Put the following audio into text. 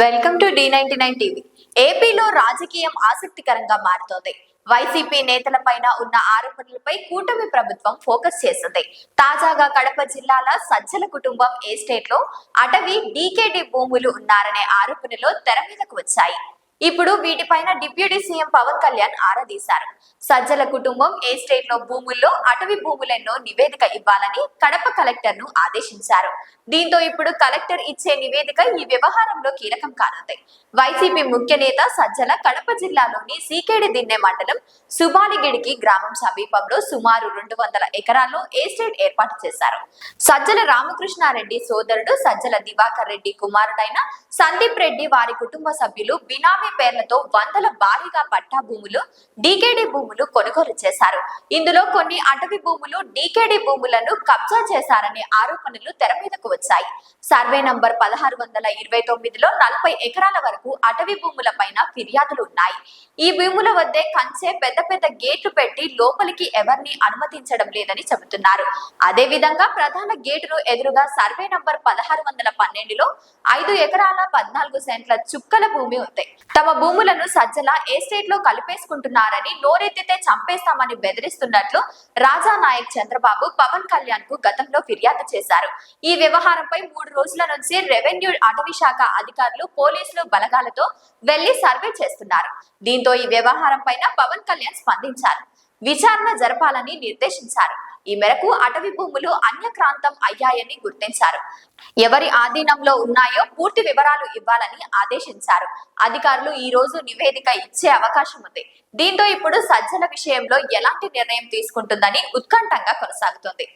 Welcome to the ninety nine TV. ఏపీలో రాజకీయం ఆసక్తికరంగా మారుతోంది. వైసీపీ నేతలపైన ఉన్న ఆరోపణలపై కూటమి ప్రభుత్వం ఫోకస్ చేసింది తాజాగా కడప జిల్లాల సజ్జల కుటుంబం ఎస్టేట్లో అటవీ డీకేడీ భూములు ఉన్నారనే ఆరోపణలు తెర మీదకు వచ్చాయి. ఇప్పుడు వీటిపైన డిప్యూటీ సీఎం పవన్ కళ్యాణ్ ఆరాదీశారు. సజ్జల కుటుంబం ఎస్టేట్లో భూముల్లో అటవీ భూములెన్నో నివేదిక ఇవ్వాలని కడప కలెక్టర్ను ఆదేశించారు. దీంతో ఇప్పుడు కలెక్టర్ ఇచ్చే నివేదిక ఈ వ్యవహారంలో కీలకం కానుంది. వైసీపీ ముఖ్య నేత సజ్జల కడప జిల్లాలోని సీకేడి దిన్నె మండలం సుబాలిగిడికి గ్రామం సమీపంలో సుమారు రెండు వందల ఎకరాల్లో ఎస్టేట్ ఏర్పాటు చేశారు. సజ్జల రామకృష్ణారెడ్డి సోదరుడు సజ్జల దివాకర్ రెడ్డి కుమారుడైన సందీప్ రెడ్డి వారి కుటుంబ సభ్యులు బినామీ పేర్లతో వందల భారీగా పట్టా భూములు డీకేడీ భూములు కొనుగోలు చేశారు. ఇందులో కొన్ని అటవీ భూములు డీకేడీ భూములను కబ్జా చేశారనే ఆరోపణలు తెర మీదకు వచ్చాయి. సర్వే నంబర్ పదహారు వందల ఇరవై తొమ్మిదిలో నలభై ఎకరాల వరకు అటవీ భూముల పైన ఫిర్యాదులు ఉన్నాయి. ఈ భూముల వద్దే కంచే పెద్ద పెద్ద గేట్లు పెట్టి లోపలికి ఎవరిని అనుమతించడం లేదని చెబుతున్నారు. అదే విధంగా ప్రధాన గేటును ఎదురుగా సర్వే నంబర్ పదహారు వందల పన్నెండులో ఐదు ఎకరాల పద్నాలుగు సెంట్ల చుక్కల భూమి ఉంది. తమ భూములను సజ్జల ఎస్టేట్లో కలిపేసుకుంటున్నారని నోరెత్తితే చంపేస్తామని బెదిరిస్తున్నట్లు రాజా నాయక్ చంద్రబాబు పవన్ కళ్యాణ్కు గతంలో ఫిర్యాదు చేశారు. ఈ వ్యవహారంపై మూడు రోజుల నుంచి రెవెన్యూ అటవీ శాఖ అధికారులు పోలీసులు బలగాలతో వెళ్ళి సర్వే చేస్తున్నారు. దీంతో ఈ వ్యవహారం పైన పవన్ కళ్యాణ్ స్పందించారు. విచారణ జరపాలని నిర్దేశించారు. ఈ మేరకు అటవీ భూములు అన్యక్రాంతం అయ్యాయని గుర్తించారు. ఎవరి ఆధీనంలో ఉన్నాయో పూర్తి వివరాలు ఇవ్వాలని ఆదేశించారు. అధికారులు ఈ రోజు నివేదిక ఇచ్చే అవకాశం ఉంది. దీంతో ఇప్పుడు సజ్జల విషయంలో ఎలాంటి నిర్ణయం తీసుకుంటుందని ఉత్కంఠంగా కొనసాగుతోంది.